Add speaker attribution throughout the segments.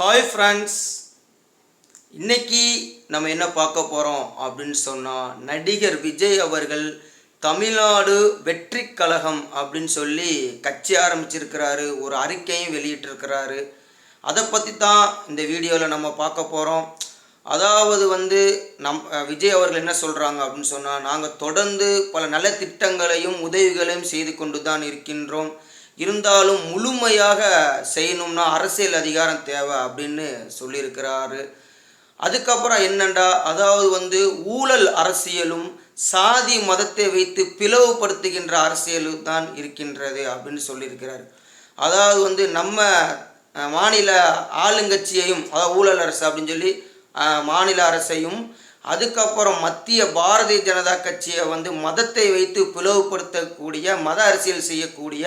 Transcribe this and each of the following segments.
Speaker 1: Hi friends இன்னைக்கு நம்ம என்ன பார்க்க போகிறோம் அப்படின்னு சொன்னால் நடிகர் விஜய் அவர்கள் தமிழ்நாடு வெற்றி கழகம் அப்படின்னு சொல்லி கட்சி ஆரம்பிச்சிருக்கிறாரு ஒரு அறிக்கையும் வெளியிட்டிருக்கிறாரு. அதை பற்றி தான் இந்த வீடியோவில் நம்ம பார்க்க போகிறோம் அதாவது வந்து நம் விஜய் அவர்கள் என்ன சொல்கிறாங்க அப்படின்னு சொன்னால் நாங்கள் தொடர்ந்து பல நல்ல திட்டங்களையும் உதவிகளையும் செய்து கொண்டு தான் இருக்கின்றோம். இருந்தாலும் முழுமையாக செய்யணும்னா அரசியல் அதிகாரம் தேவை அப்படின்னு சொல்லியிருக்கிறாரு. அதுக்கப்புறம் என்னண்டா? அதாவது வந்து ஊழல் அரசியலும் சாதி மதத்தை வைத்து பிளவுபடுத்துகின்ற அரசியலும் தான் இருக்கின்றது அப்படின்னு சொல்லியிருக்கிறார். அதாவது வந்து நம்ம மாநில ஆளுங்கட்சியையும் அதாவது ஊழல் அரசு அப்படின்னு சொல்லி மாநில அரசையும் அதுக்கப்புறம் மத்திய பாரதிய ஜனதா கட்சியை வந்து மதத்தை வைத்து பிளவுபடுத்தக்கூடிய மத அரசியல் செய்யக்கூடிய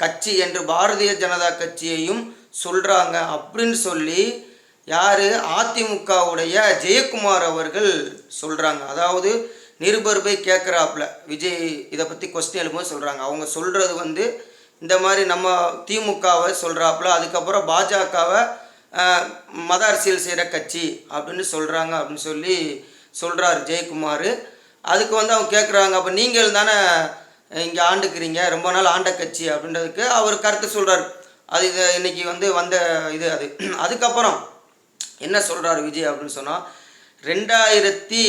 Speaker 1: கட்சி என்று பாரதிய ஜனதா கட்சியையும் சொல்கிறாங்க அப்படின்னு சொல்லி யார்? அதிமுகவுடைய ஜெயக்குமார் அவர்கள் சொல்கிறாங்க அதாவது நிருபர் போய் கேட்குறாப்புல விஜய் இதை பற்றி கொஸ்டின் எழுப்பும்போது சொல்கிறாங்க அவங்க சொல்கிறது வந்து இந்த மாதிரி நம்ம திமுகவை சொல்கிறாப்புல அதுக்கப்புறம் பாஜகவை மத அரசியல் செய்கிற கட்சி அப்படின்னு சொல்கிறாங்க அப்படின்னு சொல்லி சொல்கிறார் ஜெயக்குமார். அதுக்கு வந்து அவங்க கேட்குறாங்க அப்போ நீங்கள் தானே இங்கே ஆண்டுக்கிறீங்க ரொம்ப நாள் ஆண்ட கட்சி அப்படின்றதுக்கு அவர் கருத்து சொல்கிறார் அது இது இன்றைக்கி வந்து வந்த இது அது. அதுக்கப்புறம் என்ன சொல்கிறார் விஜய் அப்படின்னு சொன்னால் ரெண்டாயிரத்தி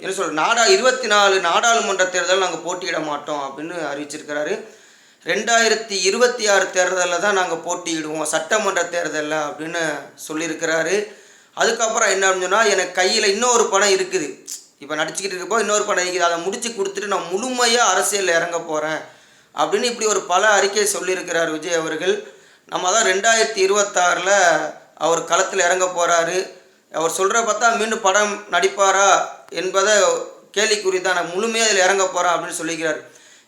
Speaker 1: என்ன சொல்கிற நாடா இருபத்தி நாலு நாடாளுமன்ற தேர்தல் நாங்கள் போட்டியிட மாட்டோம் அப்படின்னு அறிவிச்சிருக்கிறாரு. ரெண்டாயிரத்தி இருபத்தி ஆறு தேர்தலில் தான் நாங்கள் போட்டியிடுவோம் சட்டமன்ற தேர்தலில் அப்படின்னு சொல்லியிருக்கிறாரு. அதுக்கப்புறம் என்ன அப்படின்னு சொன்னால் எனக்கு கையில் இன்னொரு படம் இருக்குது. இப்போ நடிச்சுக்கிட்டு இருக்கப்போ இன்னொரு படம் இருக்குது. அதை முடித்து கொடுத்துட்டு நான் முழுமையாக அரசியலில் இறங்க போகிறேன் அப்படின்னு இப்படி ஒரு பல அறிக்கை சொல்லியிருக்கிறார் விஜய் அவர்கள். நம்ம தான் ரெண்டாயிரத்தி இருபத்தாறில் அவர் களத்தில் இறங்க போகிறாரு அவர் சொல்கிற பார்த்தா மீண்டும் படம் நடிப்பாரா என்பதை கேள்விக்குறி தான். நான் முழுமையாக இதில் இறங்க போகிறேன் அப்படின்னு சொல்லிக்கிறார்.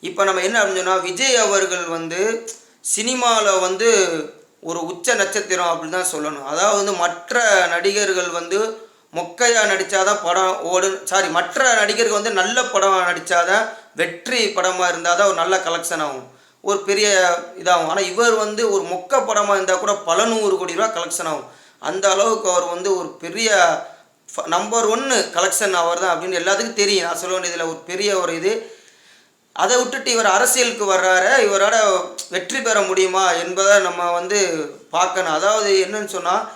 Speaker 1: இப்போ நம்ம என்ன அப்படின்னு சொன்னால் விஜய் அவர்கள் வந்து சினிமாவில் வந்து ஒரு உச்ச நட்சத்திரம் அப்படின்னு தான் சொல்லணும். அதாவது வந்து மற்ற நடிகர்கள் வந்து மொக்கையாக நடித்தாதான் படம் ஓடு. சாரி மற்ற நடிகருக்கு வந்து நல்ல படம் நடித்தாதான் வெற்றி படமாக இருந்தால் தான் ஒரு நல்ல கலெக்ஷன் ஆகும். ஒரு பெரிய இதாகும். ஆனால் இவர் வந்து ஒரு மொக்க படமாக இருந்தால் கூட பல நூறு கோடி ரூபா கலெக்ஷன் ஆகும். அந்த அளவுக்கு அவர் வந்து ஒரு பெரிய நம்பர் ஒன்று கலெக்ஷன் அவர் தான் அப்படின்னு எல்லாத்துக்கும் தெரியும். நான் சொல்ல வேண்டியதில் ஒரு பெரிய ஒரு இது. அதை விட்டுட்டு இவர் அரசியலுக்கு வர்றாரு. இவரால் வெற்றி பெற முடியுமா என்பதை நம்ம வந்து பார்க்கணும். அதாவது என்னன்னு சொன்னால்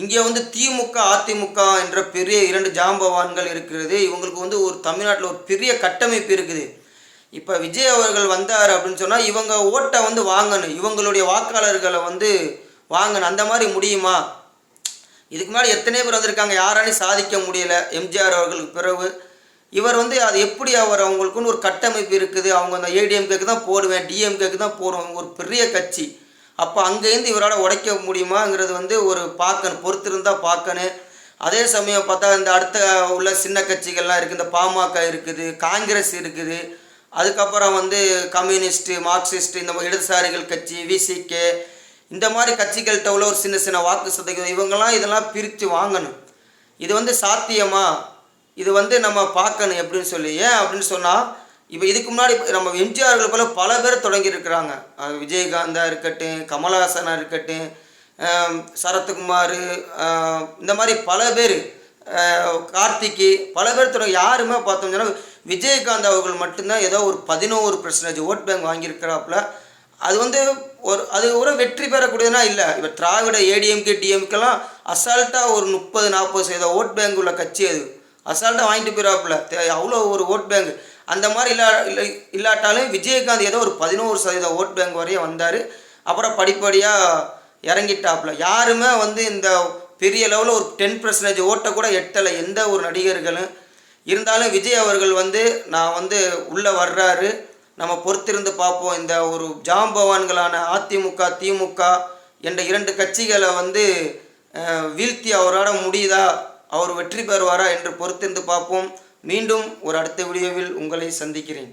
Speaker 1: இங்கே வந்து திமுக அதிமுக என்ற பெரிய இரண்டு ஜாம்பவான்கள் இருக்கிறது. இவங்களுக்கு வந்து ஒரு தமிழ்நாட்டில் ஒரு பெரிய கட்டமைப்பு இருக்குது. இப்போ விஜய் அவர்கள் வந்தார் அப்படின்னு சொன்னால் இவங்க ஓட்டை வந்து வாங்கணும். இவங்களுடைய வாக்காளர்களை வந்து வாங்கணும். அந்த மாதிரி முடியுமா? இதுக்கு முன்னாடி எத்தனை பேர் வந்திருக்காங்க? யாராலையும் சாதிக்க முடியல. எம்ஜிஆர் அவர்களுக்கு பிறகு. இவர் வந்து அது எப்படி அவர் அவங்களுக்குன்னு ஒரு கட்டமைப்பு இருக்குது. அவங்க அந்த ஏடிஎம்கேக்கு தான் போடுவேன் டிஎம்கேக்கு தான் போடுவேன். ஒரு பெரிய கட்சி. அப்போ அங்கேருந்து இவரால் உடைக்க முடியுமாங்கிறது வந்து ஒரு பார்க்கணும். பொறுத்திருந்தால் பார்க்கணும். அதே சமயம் பார்த்தா இந்த அடுத்த உள்ள சின்ன கட்சிகள்லாம் இருக்குது. இந்த பாமக இருக்குது காங்கிரஸ் இருக்குது. அதுக்கப்புறம் வந்து கம்யூனிஸ்ட்டு மார்க்சிஸ்ட் இந்த மாதிரி இடதுசாரிகள் கட்சி விசிகே இந்த மாதிரி கட்சிகள்கிட்ட உள்ள ஒரு சின்ன சின்ன வாக்கு சதவீதம் இவங்கெல்லாம் இதெல்லாம் பிரித்து வாங்கணும். இது வந்து சாத்தியமா? இது வந்து நம்ம பார்க்கணும் எப்படின்னு சொல்லி. ஏன் அப்படின்னு சொன்னால் இப்போ இதுக்கு முன்னாடி நம்ம எம்ஜிஆர்கள் போல் பல பேர் தொடங்கியிருக்கிறாங்க விஜயகாந்தாக விஜயகாந்தா இருக்கட்டும் கமலஹாசனாக இருக்கட்டும் சரத்குமார் இந்த மாதிரி பல பேர் கார்த்திக்கு பல பேர் தொடங்கி யாருமே பார்த்தோம்னா விஜயகாந்த் அவர்கள் மட்டும்தான் ஏதோ ஒரு பதினோரு பர்சன்டேஜ் ஓட் பேங்க் வாங்கியிருக்கிறாப்புல. அது வந்து ஒரு அது ஒரு வெற்றி பெறக்கூடியதுனா இல்லை. இப்போ திராவிட ஏடிஎம்கே டிஎம்கெலாம் அசால்ட்டாக ஒரு முப்பது நாற்பது சதவீத ஓட் பேங்க் உள்ள கட்சி அது. அசால்ட்டாக வாங்கிட்டு போயிடாப்புல அவ்வளோ ஒரு ஓட் பேங்க். அந்த மாதிரி இல்லா இல்லை இல்லாட்டாலும் விஜயகாந்த் ஏதோ ஒரு பதினோரு சதவீத ஓட் பேங்க் வரையும் வந்தார். அப்புறம் படிப்படியாக இறங்கிட்டாப்புல. யாருமே வந்து இந்த பெரிய லெவலில் ஒரு டென் பர்சன்டேஜ் ஓட்டை கூட எட்டலை எந்த ஒரு நடிகர்களும். இருந்தாலும் விஜய் அவர்கள் வந்து நான் வந்து உள்ளே வர்றாரு. நம்ம பொறுத்திருந்து பார்ப்போம். இந்த ஒரு ஜாம்பவான்களான அதிமுக திமுக என்ற இரண்டு கட்சிகளை வந்து வீழ்த்தி அவரால் முடியுதா? அவர் வெற்றி பெறுவாரா என்று பொறுத்திருந்து பார்ப்போம். மீண்டும் ஒரு அடுத்த வீடியோவில் உங்களை சந்திக்கிறேன்.